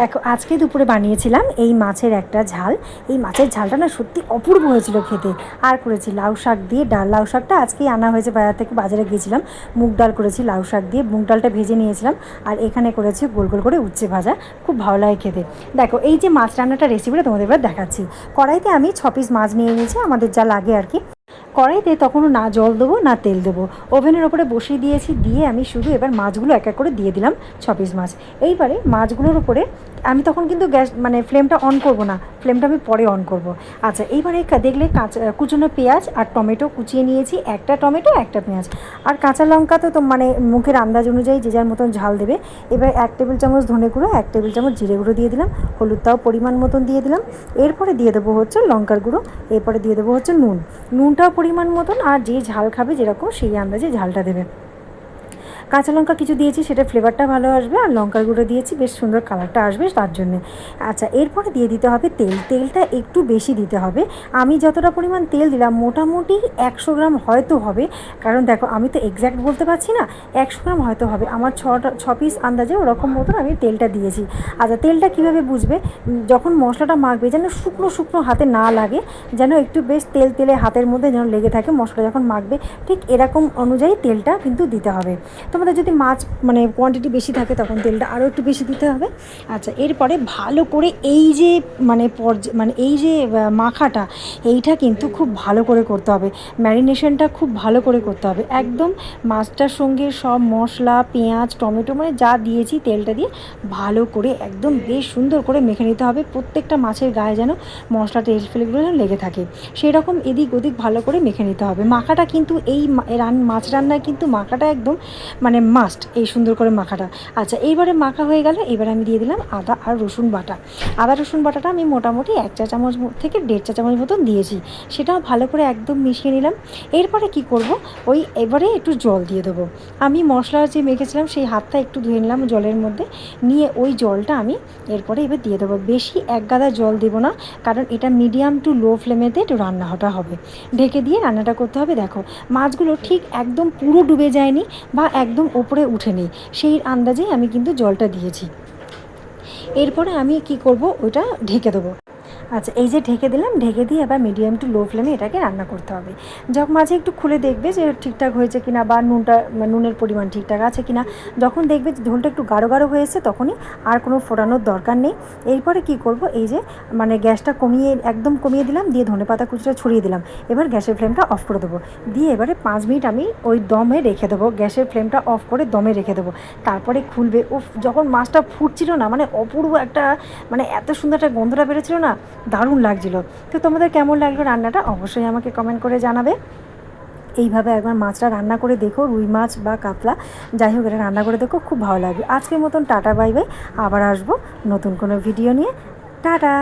দেখো, আজকে দুপুরে বানিয়েছিলাম এই মাছের একটা ঝাল। এই মাছের ঝালটা না সত্যি অপূর্ব হয়েছিল খেতে। আর করেছি লাউ শাক দিয়ে ডাল। লাউ শাকটা আজকেই আনা হয়েছে বাজার থেকে, বাজারে গিয়েছিলাম। মুগ ডাল করেছি, লাউ শাক দিয়ে মুগ ডালটা ভেজে নিয়েছিলাম। আর এখানে করেছি গোল গোল করে উচ্ছে ভাজা। খুব ভালো লাগে খেতে। দেখো, এই যে মাছ রান্নাটা রেসিপিটা তোমাদের এবার দেখাচ্ছি। কড়াইতে আমি ছ পিস মাছ নিয়ে নিয়েছি। আমাদের যা লাগে আর কি। কড়াইতে তখনও না জল দেবো, না তেল দেবো। ওভেনের ওপরে বসিয়ে দিয়েছি, দিয়ে আমি শুধু এবার মাছগুলো এক এক করে দিয়ে দিলাম, ছ পিস মাছ। এইবারে মাছগুলোর ওপরে আমি তখন কিন্তু গ্যাস মানে ফ্লেমটা অন করব না। ফ্লেমটা আমি পরে অন করব। আচ্ছা এইবারে দেখলে কাঁচা, কুচনো পেঁয়াজ আর টমেটো কুচিয়ে নিয়েছি। একটা টমেটো, একটা পেঁয়াজ। আর কাঁচা লঙ্কা তো তো মানে মুখের আন্দাজ অনুযায়ী যে যার মতন ঝাল দেবে। এবার এক টেবিল চামচ ধনে গুঁড়ো, এক টেবিল চামচ জিরে গুঁড়ো দিয়ে দিলাম। হলুদটাও পরিমাণ মতন দিয়ে দিলাম। এরপরে দিয়ে দেবো হচ্ছে লঙ্কার গুঁড়ো। এরপরে দিয়ে দেবো হচ্ছে নুন। নুনটাও পরিমাণ মতন আর যে ঝাল খাবে যেরকম সেই আন্দাজে ঝালটা দেবে। কাঁচা লঙ্কা কিছু দিয়েছি, সেটা ফ্লেভারটা ভালো আসবে, আর লঙ্কার গুঁড়ো দিয়েছি, বেশ সুন্দর কালারটা আসবে তার জন্যে। আচ্ছা এরপরে দিয়ে দিতে হবে তেল। তেলটা একটু বেশি দিতে হবে। আমি যতটা পরিমাণ তেল দিলাম, মোটামুটি একশো গ্রাম হয়তো হবে। কারণ দেখো, আমি তো এক্স্যাক্ট বলতে পারছি না, একশো গ্রাম হয়তো হবে। আমার ছটা, ছ পিস আন্দাজে ওরকম মতন আমি তেলটা দিয়েছি। আচ্ছা তেলটা কীভাবে বুঝবে? যখন মশলাটা মাখবে, যেন শুকনো শুকনো হাতে না লাগে, যেন একটু বেশ তেল তেলে হাতের মধ্যে যেন লেগে থাকে, মশলা যখন মাখবে, ঠিক এরকম অনুযায়ী তেলটা কিন্তু দিতে হবে। তোমাদের যদি মাছ মানে কোয়ান্টিটি বেশি থাকে, তখন তেলটা আরও একটু বেশি দিতে হবে। আচ্ছা এরপরে ভালো করে এই যে মানে পর্য মানে এই যে মাখাটা, এইটা কিন্তু খুব ভালো করে করতে হবে। ম্যারিনেশনটা খুব ভালো করে করতে হবে। একদম মাছটার সঙ্গে সব মশলা, পেঁয়াজ, টমেটো মানে যা দিয়েছি তেলটা দিয়ে ভালো করে একদম বেশ সুন্দর করে মেখে নিতে হবে। প্রত্যেকটা মাছের গায়ে যেন মশলা তেল ফেলেগুলো যেন লেগে থাকে। সেই রকম এদিক ওদিক ভালো করে মেখে নিতে হবে। মাখাটা কিন্তু এই রান মাছ রান্নায় কিন্তু মাখাটা একদম মানে মাস্ট এই সুন্দর করে মাখাটা। আচ্ছা এইবারে মাখা হয়ে গেল এবার আমি দিয়ে দিলাম আদা আর রসুন বাটা। আদা, রসুন বাটাটা আমি মোটামুটি এক চা চামচ থেকে দেড় চা চামচ মতন দিয়েছি। সেটাও ভালো করে একদম মিশিয়ে নিলাম। এরপরে কি করব? ওই এবারে একটু জল দিয়ে দেবো। আমি মশলা যে মেখেছিলাম, সেই হাতটা একটু ধুয়ে নিলাম জলের মধ্যে। নিয়ে ওই জলটা আমি এরপরে এবার দিয়ে দেবো। বেশি এক গাদা জল দেবো না, কারণ এটা মিডিয়াম টু লো ফ্লেমেতে একটু রান্নাটা হবে। ঢেকে দিয়ে রান্নাটা করতে হবে। দেখো, মাছগুলো ঠিক একদম পুরো ডুবে যায়নি বা একদম ওপরে উঠেনি সেই আন্দাজেই আমি কিন্তু জলটা দিয়েছি। এরপরে আমি কি করব? ওটা ঢেকে দেবো। আচ্ছা এই যে ঢেকে দিলাম, ঢেকে দিয়ে এবার মিডিয়াম টু লো ফ্লেমে এটাকে রান্না করতে হবে। যখন মাঝে একটু খুলে দেখবে যে ঠিকঠাক হয়েছে কিনা বা নুনটা মানে নুনের পরিমাণ ঠিকঠাক আছে কিনা, যখন দেখবে যে ঝোলটা একটু গাঢ় গাঢ় হয়েছে তখনই আর কোনো ফোটানোর দরকার নেই। এরপরে কি করব, এই যে মানে গ্যাসটা কমিয়ে, একদম কমিয়ে দিলাম, দিয়ে ধনে পাতা কুচিটা ছড়িয়ে দিলাম। এবার গ্যাসের ফ্লেমটা অফ করে দেবো। দিয়ে এবারে পাঁচ মিনিট আমি ওই দমে রেখে দেবো। গ্যাসের ফ্লেমটা অফ করে দমে রেখে দেবো। তারপরে খুলবে, উফ, যখন মাছটা ফুটছিল না মানে অপূর্ব একটা মানে এত সুন্দর একটা গন্ধটা বেরোচ্ছিল না দারুণ লাগছিল। তো তোমাদের কেমন লাগল রান্নাটা অবশ্যই আমাকে কমেন্ট করে জানাবে। এইভাবে একবার মাছটা রান্না করে দেখো, রুই মাছ বা কাতলা, যাই হোক এটা রান্না করে দেখো, খুব ভালো লাগবে। আজকের মতন টাটা বাই বাই আবার আসব নতুন কোনো ভিডিও নিয়ে। টাটা!